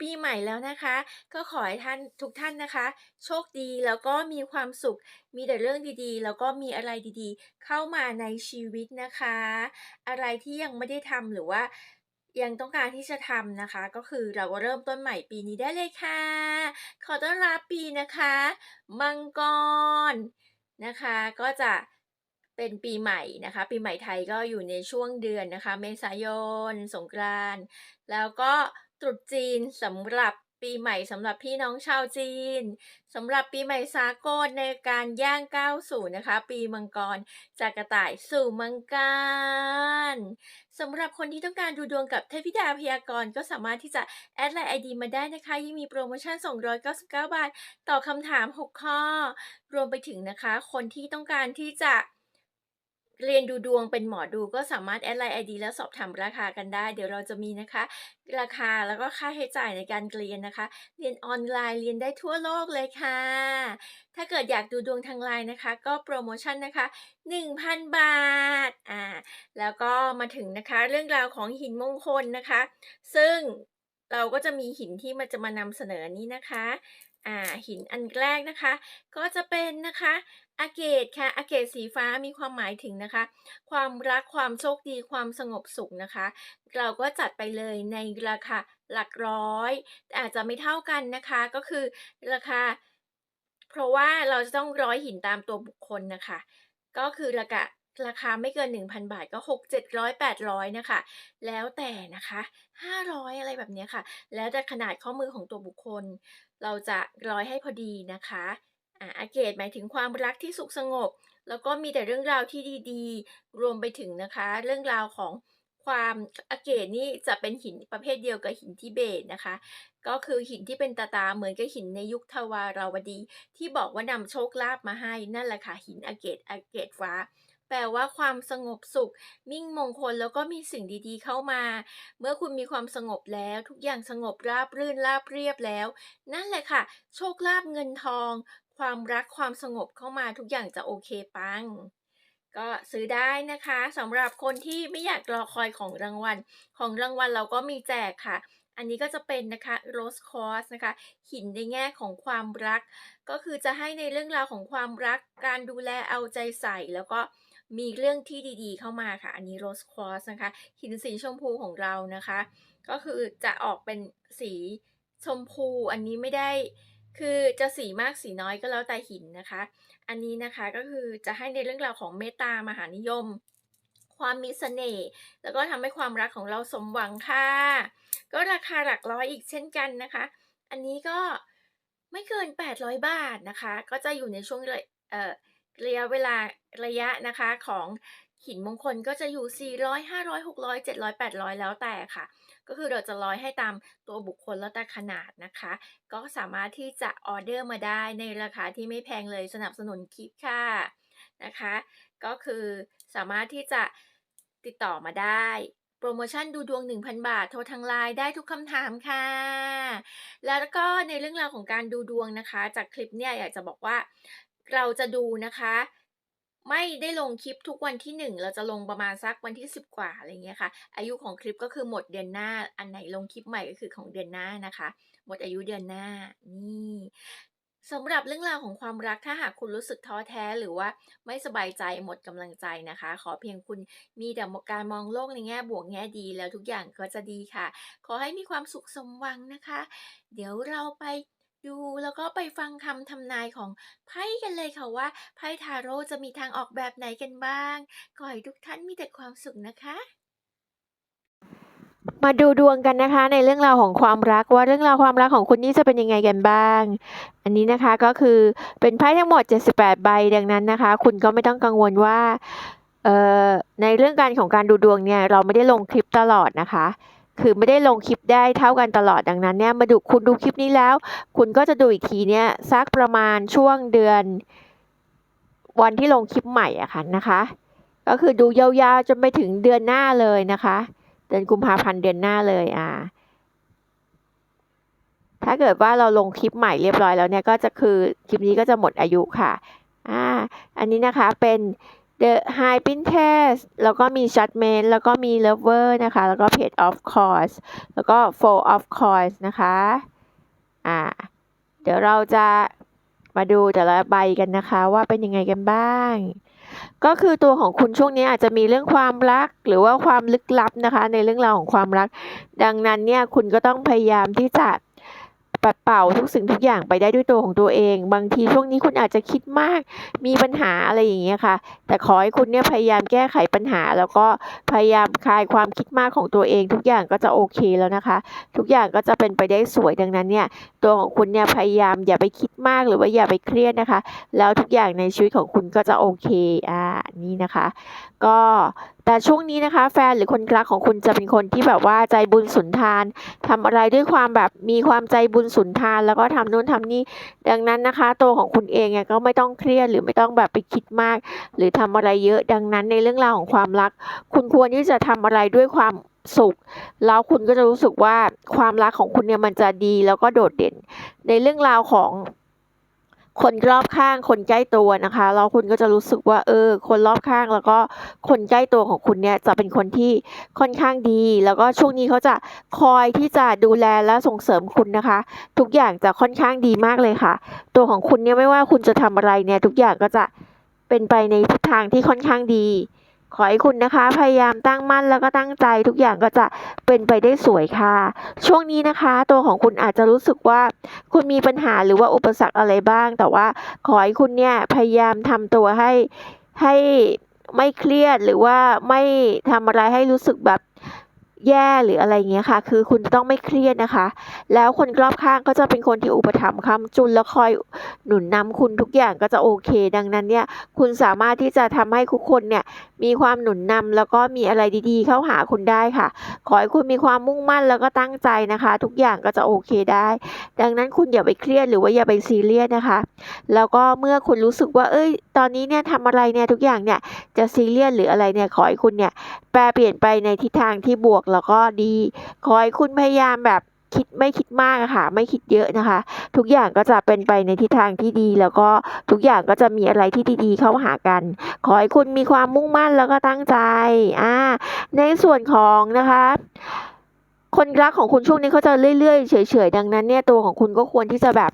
ปีใหม่แล้วนะคะ ก็ขอให้ท่านทุกท่านนะคะ โชคดีแล้วก็มีความสุข มีแต่เรื่องดีๆ แล้วก็มีอะไรดีๆ เข้ามาในชีวิตนะคะ อะไรที่ยังไม่ได้ทำหรือว่ายังต้องการที่จะทำนะคะ ก็คือเราก็เริ่มต้นใหม่ปีนี้ได้เลยค่ะ ขอต้อนรับปีนะคะ มังกรนะคะ ก็จะเป็นปีใหม่นะคะ ปีใหม่ไทยก็อยู่ในช่วงเดือนนะคะ เมษายน สงกรานต์แล้วก็ ตรุษจีนสำหรับปีใหม่สำหรับพี่น้องชาวจีนสำหรับปีใหม่สากลในการย่างก้าวสู่นะคะ ปีมังกรจากกระต่ายสู่มังกรสำหรับคนที่ต้องการดูดวงกับเทพธิดาพยากรณ์ก็สามารถที่จะแอดไลน์ไอดีมาได้นะคะยิ่งมีโปรโมชั่น 299 บาท ต่อคำถาม 6 ข้อ รวมไปถึงนะคะ คนที่ต้องการที่จะ เรียนดูดวงเป็นหมอดูก็สามารถแอดไลน์ไอดีแล้วสอบถามราคากันได้ เดี๋ยวเราจะมีนะคะ ราคาแล้วก็ค่าใช้จ่ายในการเรียนนะคะ เรียนออนไลน์เรียนได้ทั่วโลกเลยค่ะ ถ้าเกิดอยากดูดวงทางไลน์นะคะ ก็โปรโมชั่นนะคะ 1,000 บาทอ่าแล้วก็มาถึงนะคะเรื่องราวของหินมงคลนะคะ ซึ่งเราก็จะมีหินที่มันจะมานำเสนอนี้นะคะ อ่าหินอันแรกนะคะ ก็จะเป็นนะคะอาเกตค่ะอาเกตสีฟ้ามีความหมายถึงนะคะ ความรักความโชคดีความสงบสุขนะคะ เราก็จัดไปเลยในราคาหลักร้อย แต่อาจจะไม่เท่ากันนะคะก็คือราคา เพราะว่าเราจะต้องร้อยหินตามตัวบุคคลนะคะ ก็คือราคา ราคาไม่เกิน 1,000 บาทก็ 6 700 800 นะคะ แล้วแต่นะคะ 500 อะไรแบบนี้ค่ะ แล้วแต่ขนาดข้อมือของตัวบุคคล เราจะร้อยให้พอดีนะคะอ่าอาเกตหมายถึงความรักที่สุขสงบ แล้วก็มีแต่เรื่องราวที่ดีๆ รวมไปถึงนะคะ เรื่องราวของความอาเกตนี่จะเป็นหินประเภทเดียวกับหินทิเบตนะคะ ก็คือหินที่เป็นตาตาเหมือนกับหินในยุคทวาราวดี ที่บอกว่านำโชคลาภมาให้นั่นแหละค่ะหินอาเกตอาเกตฟ้า แปลว่าความสงบสุข มิ่งมงคลแล้วก็มีสิ่งดีๆเข้ามา เมื่อคุณมีความสงบแล้ว ทุกอย่างสงบราบรื่นราบเรียบแล้ว นั่นแหละค่ะ โชคลาภเงินทอง ความรักความสงบเข้ามาทุกอย่างจะโอเคปังก็ซื้อได้นะคะสำหรับคนที่ไม่อยากรอคอยของรางวัล ของรางวัลเราก็มีแจกค่ะ อันนี้ก็จะเป็นนะคะ Rose Quartz นะคะ หินในแง่ของความรัก ก็คือจะให้ในเรื่องราวของความรัก การดูแลเอาใจใส่แล้วก็ มีเรื่องที่ดีๆเข้ามาค่ะ อันนี้ Rose Quartz นะคะ หินสีชมพูของเรานะคะ ก็คือจะออกเป็นสีชมพู อันนี้ไม่ได้ คือจะสีมากสีน้อยก็แล้วแต่หินนะคะ อันนี้นะคะก็คือจะให้ในเรื่องราวของเมตตามหานิยม ความมีเสน่ห์ แล้วก็ทำให้ความรักของเราสมหวังค่ะ ก็ราคาหลักร้อยอีกเช่นกันนะคะ อันนี้ก็ไม่เกิน 800 บาทนะคะ ก็จะอยู่ในช่วงระเอ่อ ระยะเวลาระยะนะคะของหินมงคลก็จะอยู่ 400 500 600 700 800 แล้วแต่ค่ะ ก็คือเราจะร้อยให้ตามตัวบุคคลแล้วแต่ขนาดนะคะ ก็สามารถที่จะออเดอร์มาได้ในราคาที่ไม่แพงเลยสนับสนุนคลิปค่ะนะคะ ก็คือสามารถที่จะติดต่อมาได้ โปรโมชั่นดูดวง 1,000 บาท โทรทางไลน์ได้ทุกคำถามค่ะ แล้วก็ในเรื่องราวของการดูดวงนะคะ จากคลิปเนี่ยอยากจะบอกว่า เราจะดูนะคะ ไม่ได้ลงคลิปทุกวันที่ 1 เราจะลงประมาณสักวันที่ 10 กว่าอะไรเงี้ยค่ะ อายุของคลิปก็คือหมดเดือนหน้า อันไหนลงคลิปใหม่ก็คือของเดือนหน้านะคะ หมดอายุเดือนหน้านี่สำหรับเรื่องราวของความรักถ้าหากคุณรู้สึกท้อแท้หรือว่าไม่สบายใจหมดกำลังใจนะคะ ขอเพียงคุณมีแต่การมองโลกในแง่บวกแง่ดีแล้วทุกอย่างก็จะดีค่ะ ขอให้มีความสุขสมหวังนะคะ เดี๋ยวเราไป ดูแล้วก็ไปฟังคำทำนายของไพ่กันเลยค่ะว่าไพ่ทาโร่จะมีทางออกแบบไหนกันบ้างขอให้ทุกท่านมีแต่ความสุขนะคะ มาดูดวงกันนะคะ ในเรื่องราวของความรักว่าเรื่องราวความรักของคุณนี่จะเป็นยังไงกันบ้าง อันนี้นะคะก็คือเป็นไพ่ทั้งหมด 78 ใบดังนั้นนะคะ คุณก็ไม่ต้องกังวลว่าในเรื่องการของการดูดวงเนี่ยเราไม่ได้ลงคลิปตลอดนะคะ คือไม่ได้ลงคลิปได้เท่ากันตลอดดังนั้นเนี่ยมาดูคุณดูคลิปนี้แล้ว คุณก็จะดูอีกทีเนี่ยสักประมาณช่วงเดือน วันที่ลงคลิปใหม่อะค่ะนะคะ ก็คือดูยาวๆจนไปถึงเดือนหน้าเลยนะคะ เดือนกุมภาพันธ์เดือนหน้าเลยอ่าถ้าเกิดว่าเราลงคลิปใหม่เรียบร้อยแล้วเนี่ยก็จะคือคลิปนี้ก็จะหมดอายุค่ะอ่าอันนี้นะคะเป็น The High Pinterest แล้วก็มี Judgment แล้วก็มี Lover นะคะ แล้วก็ Page of Course แล้วก็ Four of Course นะคะ อ่า เดี๋ยวเราจะมาดูแต่ละใบกันนะคะว่าเป็นยังไงกันบ้าง ก็คือตัวของคุณช่วงนี้อาจจะมีเรื่องความรักหรือว่าความลึกลับนะคะ ในเรื่องราวของความรัก ดังนั้นเนี่ยคุณก็ต้องพยายามที่จะ ปัดเป่าทุกสิ่งทุกอย่างไปได้ด้วยตัวของตัวเอง บางทีช่วงนี้คุณอาจจะคิดมาก มีปัญหาอะไรอย่างเงี้ยค่ะ แต่ขอให้คุณเนี่ยพยายามแก้ไขปัญหา แล้วก็พยายามคลายความคิดมากของตัวเอง ทุกอย่างก็จะโอเคแล้วนะคะ ทุกอย่างก็จะเป็นไปได้สวยดังนั้นเนี่ยตัวของคุณเนี่ยพยายามอย่าไปคิดมากหรือว่าอย่าไปเครียดนะคะ แล้วทุกอย่างในชีวิตของคุณก็จะโอเคอ่านี่นะคะ ก็ แต่ช่วงนี้นะคะ แฟนหรือคนรักของคุณจะเป็นคนที่แบบว่าใจบุญสุนทานทำอะไรด้วยความแบบมีความใจบุญสุนทาน แล้วก็ทำนู่นทำนี่ดังนั้นนะคะ ตัวของคุณเองเนี่ยก็ไม่ต้องเครียดหรือไม่ต้องแบบไปคิดมาก หรือทำอะไรเยอะดังนั้นในเรื่องราวของความรัก คุณควรที่จะทำอะไรด้วยความสุขแล้วคุณก็จะรู้สึกว่าความรักของคุณเนี่ยมันจะดีแล้วก็โดดเด่น ในเรื่องราวของ คนรอบข้างคนใกล้ตัวนะคะแล้วคุณก็จะรู้สึกว่าเออ คนรอบข้างแล้วก็คนใกล้ตัวของคุณเนี่ยจะเป็นคนที่ค่อนข้างดี แล้วก็ช่วงนี้เขาจะคอยที่จะดูแลและส่งเสริมคุณนะคะ ทุกอย่างจะค่อนข้างดีมากเลยค่ะ ตัวของคุณเนี่ยไม่ว่าคุณจะทำอะไรเนี่ยทุกอย่างก็จะเป็นไปในทิศทางที่ค่อนข้างดี ขอให้คุณนะคะ พยายามตั้งมั่นแล้วก็ตั้งใจทุกอย่างก็จะเป็นไปได้สวยค่ะ ช่วงนี้นะคะ ตัวของคุณอาจจะรู้สึกว่า คุณมีปัญหาหรือว่าอุปสรรคอะไรบ้าง แต่ว่าขอให้คุณเนี่ยพยายามทำตัวให้ให้ไม่เครียดหรือว่าไม่ทำอะไรให้รู้สึกแบบ แย่หรืออะไรเงี้ยค่ะ คือคุณต้องไม่เครียดนะคะ แล้วคนรอบข้างก็จะเป็นคนที่อุปถัมภ์ค้ำจุนแล้วคอยหนุนนำคุณทุกอย่างก็จะโอเค ดังนั้นเนี่ย คุณสามารถที่จะทำให้ทุกคนเนี่ยมีความหนุนนำแล้วก็มีอะไรดีๆ เข้าหาคุณได้ค่ะ ขอให้คุณมีความมุ่งมั่นแล้วก็ตั้งใจนะคะ ทุกอย่างก็จะโอเคได้ ดังนั้นคุณอย่าไปเครียดหรือว่าอย่าไปซีเรียสนะคะ แล้วก็เมื่อคุณรู้สึกว่า เอ้ย ตอนนี้เนี่ยทำอะไรเนี่ยทุกอย่างเนี่ยจะซีเรียสหรืออะไรเนี่ยขอให้คุณเนี่ยแปลเปลี่ยนไปในทิศทางที่บวกแล้วก็ดีขอให้คุณพยายามแบบคิดไม่คิดมากค่ะ ไม่คิดเยอะนะคะ ทุกอย่างก็จะเป็นไปในทิศทางที่ดี แล้วก็ทุกอย่างก็จะมีอะไรที่ดีๆเข้าหากัน ขอให้คุณมีความมุ่งมั่นแล้วก็ตั้งใจอ่าในส่วนของนะคะ คนรักของคุณช่วงนี้เขาจะเรื่อยๆ เฉยๆ ดังนั้นเนี่ยตัวของคุณก็ควรที่จะแบบ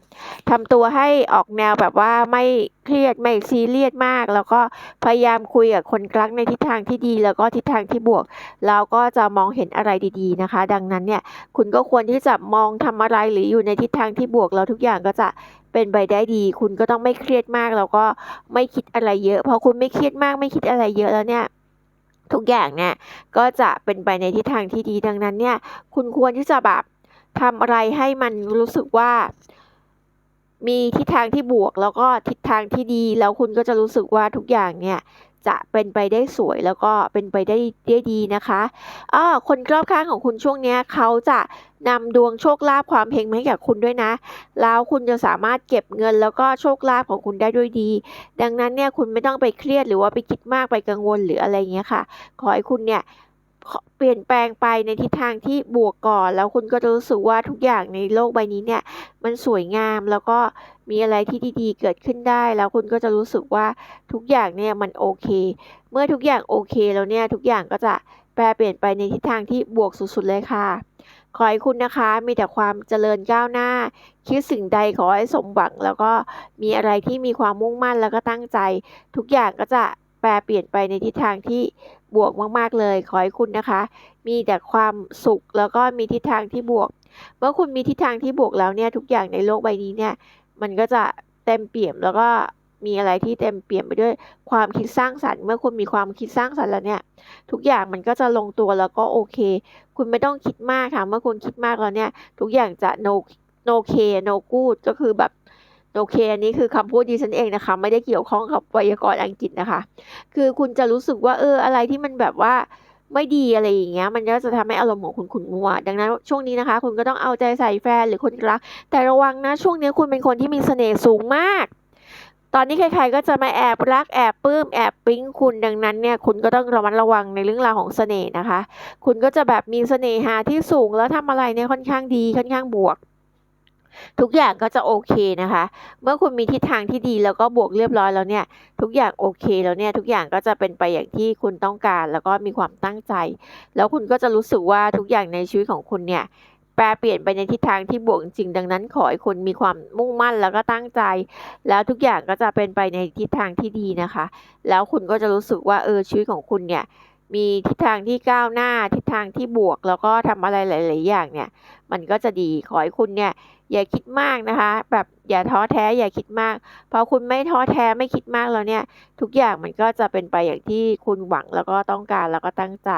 ทำตัวให้ออกแนวแบบว่าไม่เครียดไม่ซีเรียสมาก แล้วก็พยายามคุยกับคนรักในทิศทางที่ดี แล้วก็ทิศทางที่บวกแล้วก็จะมองเห็นอะไรดีๆนะคะ ดังนั้นเนี่ยคุณก็ควรที่จะมองทำอะไรหรืออยู่ในทิศทางที่บวกแล้วทุกอย่างก็จะเป็นไปได้ดี คุณก็ต้องไม่เครียดมากแล้วก็ไม่คิดอะไรเยอะพอคุณไม่เครียดมากไม่คิดอะไรเยอะแล้วเนี่ย ทุกอย่างเนี่ยก็จะเป็นไปในทิศทางที่ดีดังนั้นเนี่ยคุณควรที่จะแบบทำอะไรให้มันรู้สึกว่า มีทิศทางที่บวก แล้วก็ทิศทางที่ดี แล้วคุณก็จะรู้สึกว่าทุกอย่างเนี่ย จะเป็นไปได้สวยแล้วก็เป็นไปได้ได้ดีนะคะอ้อคนรอบข้างของคุณช่วงนี้เขาจะนำดวงโชคลาภความเพ่งมาให้กับคุณด้วยนะ แล้วคุณจะสามารถเก็บเงินแล้วก็โชคลาภของคุณได้ด้วยดี ดังนั้นเนี่ยคุณไม่ต้องไปเครียดหรือว่าไปคิดมากไปกังวลหรืออะไรเงี้ยค่ะ ขอให้คุณเนี่ย เปลี่ยนแปลงไปในทิศทางที่บวกก่อน แล้วคุณก็จะรู้สึกว่าทุกอย่างในโลกใบนี้เนี่ย มันสวยงามแล้วก็มีอะไรที่ดีๆ เกิดขึ้นได้ แล้วคุณก็จะรู้สึกว่าทุกอย่างเนี่ยมันโอเค เมื่อทุกอย่างโอเคแล้วเนี่ยทุกอย่างก็จะแปลเปลี่ยนไปในทิศทางที่บวกสุดๆเลยค่ะ ขอให้คุณนะคะมีแต่ความเจริญก้าวหน้า คิดสิ่งใดขอให้สมหวัง แล้วก็มีอะไรที่มีความมุ่งมั่นแล้วก็ตั้งใจ ทุกอย่างก็จะ ปลเปลี่ยนไปในทิศทางที่บวกมาก ๆ เลย ขอให้คุณนะคะ มีแต่ความสุขแล้วก็มีทิศทางที่บวก เมื่อคุณมีทิศทางที่บวกแล้วเนี่ยทุกอย่างในโลกใบนี้เนี่ยมันก็จะเต็มเปี่ยมแล้วก็มีอะไรที่เต็มเปี่ยมไปด้วยความคิดสร้างสรรค์ เมื่อคุณมีความคิดสร้างสรรค์แล้วเนี่ย ทุกอย่างมันก็จะลงตัวแล้วก็โอเค คุณไม่ต้องคิดมากค่ะ เมื่อคุณคิดมากแล้วเนี่ย ทุกอย่างจะ no no c no good ก็คือแบบ no c อันนี้คือคำพูดดิฉันเองนะคะ ไม่ได้เกี่ยวข้องกับไวยากรณ์อังกฤษนะคะ คือคุณจะรู้สึกว่าเอออะไรที่มันแบบว่าไม่ดีอะไรอย่างเงี้ย มันก็จะทำให้อารมณ์ของคุณขุ่นมัว ดังนั้นช่วงนี้นะคะ คุณก็ต้องเอาใจใส่แฟนหรือคนรัก แต่ระวังนะช่วงนี้คุณเป็นคนที่มีเสน่ห์สูงมาก ตอนนี้ใครๆก็จะมาแอบรักแอบปลื้มแอบปิ๊งคุณดังนั้นเนี่ยคุณก็ต้องระมัดระวังในเรื่องราวของเสน่ห์นะคะ คุณก็จะแบบมีเสน่หาที่สูงแล้วทำอะไรเนี่ยค่อนข้างดีค่อนข้างบวก ทุกอย่างก็จะโอเคนะคะ เมื่อคุณมีทิศทางที่ดีแล้วก็บวกเรียบร้อยแล้วเนี่ย ทุกอย่างโอเคแล้วเนี่ยทุกอย่างก็จะเป็นไปอย่างที่คุณต้องการ แล้วก็มีความตั้งใจ แล้วคุณก็จะรู้สึกว่าทุกอย่างในชีวิตของคุณเนี่ยแปรเปลี่ยนไปในทิศทางที่บวกจริงดังนั้น ขอให้คุณมีความมุ่งมั่นแล้วก็ตั้งใจ แล้วทุกอย่างก็จะเป็นไปในทิศทางที่ดีนะคะ แล้วคุณก็จะรู้สึกว่าเออชีวิตของคุณเนี่ย มีทิศทางที่ก้าวหน้าทิศทางที่บวก แล้วก็ทำอะไรหลาย ๆ อย่างเนี่ย มันก็จะดีขอให้คุณเนี่ยอย่าคิดมากนะคะ แบบอย่าท้อแท้อย่าคิดมากพอคุณไม่ท้อแท้ไม่คิดมากแล้วเนี่ย ทุกอย่างมันก็จะเป็นไปอย่างที่คุณหวังแล้วก็ต้องการแล้วก็ตั้งใจ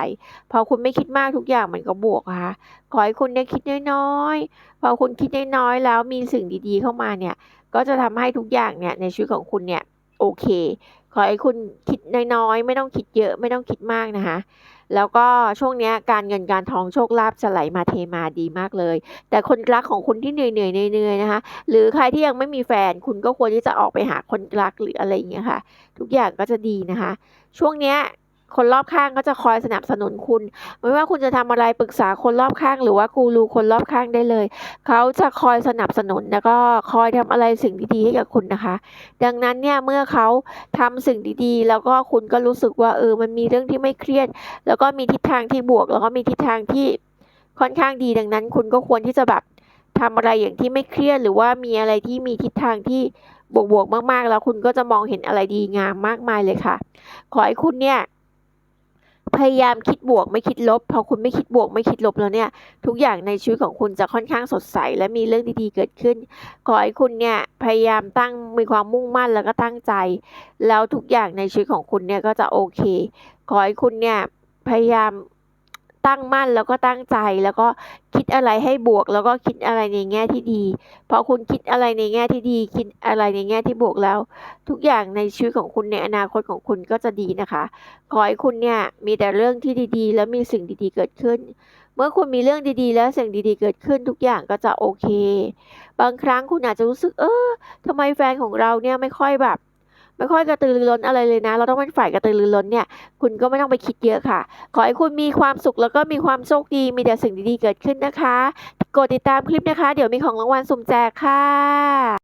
พอคุณไม่คิดมากทุกอย่างมันก็บวกนะคะขอให้คุณเนี่ยคิดน้อยๆพอคุณคิดน้อยๆแล้วมีสิ่งดี ๆ เข้ามาเนี่ย ก็จะทำให้ทุกอย่างเนี่ยในชีวิตของคุณเนี่ยโอเค ขอให้คุณคิดน้อยๆ ไม่ต้องคิดเยอะไม่ต้องคิดมากนะคะ แล้วก็ช่วงนี้การเงินการทองโชคลาภจะไหลมาเทมาดีมากเลย แต่คนรักของคุณที่เหนื่อยๆเหนื่อยๆนะคะ หรือใครที่ยังไม่มีแฟนคุณก็ควรที่จะออกไปหาคนรักหรืออะไรอย่างเงี้ยค่ะ ทุกอย่างก็จะดีนะคะ ช่วงเนี้ย คนรอบข้างก็จะคอยสนับสนุนคุณ ไม่ว่าคุณจะทำอะไรปรึกษาคนรอบข้าง หรือว่ากูรูคนรอบข้างได้เลย เขาจะคอยสนับสนุนแล้วก็คอยทำอะไรสิ่งดีๆให้กับคุณนะคะ ดังนั้นเนี่ยเมื่อเขาทำสิ่งดีๆ แล้วก็คุณก็รู้สึกว่าเออมันมีเรื่องที่ไม่เครียด แล้วก็มีทิศทางที่บวก แล้วก็มีทิศทางที่ค่อนข้างดีดังนั้น คุณก็ควรที่จะแบบทำอะไรอย่างที่ไม่เครียดหรือว่ามีอะไรที่มีทิศทางที่บวกๆมากๆ แล้วคุณก็จะมองเห็นอะไรดีงามมากมายเลยค่ะ ขอให้คุณเนี่ย พยายามคิดบวกไม่คิดลบ พอคุณไม่คิดบวกไม่คิดลบแล้วเนี่ย ทุกอย่างในชีวิตของคุณจะค่อนข้างสดใส และมีเรื่องดีๆเกิดขึ้น ขอให้คุณเนี่ยพยายามตั้งมีความมุ่งมั่นแล้วก็ตั้งใจ แล้วทุกอย่างในชีวิตของคุณเนี่ยก็จะโอเค ขอให้คุณเนี่ยพยายาม ตั้งมั่นแล้วก็ตั้งใจ แล้วก็คิดอะไรให้บวก แล้วก็คิดอะไรในแง่ที่ดีพอคุณคิดอะไรในแง่ที่ดี คิดอะไรในแง่ที่บวกแล้ว ทุกอย่างในชีวิตของคุณในอนาคตของคุณก็จะดีนะคะขอให้คุณเนี่ยมีแต่เรื่องที่ดีๆ แล้วมีสิ่งดีๆเกิดขึ้น เมื่อคุณมีเรื่องดีๆ แล้วสิ่งดีๆเกิดขึ้น ทุกอย่างก็จะโอเค บางครั้งคุณอาจจะรู้สึกเออทำไมแฟนของเราเนี่ยไม่ค่อยแบบ ไม่ค่อยกระตือรือร้นอะไรเลยนะ เราต้องเป็นฝ่ายกระตือรือร้นเนี่ย คุณก็ไม่ต้องไปคิดเยอะค่ะ ขอให้คุณมีความสุขแล้วก็มีความโชคดี มีแต่สิ่งดีๆเกิดขึ้นนะคะ กดติดตามคลิปนะคะ เดี๋ยวมีของรางวัลสุ่มแจกค่ะ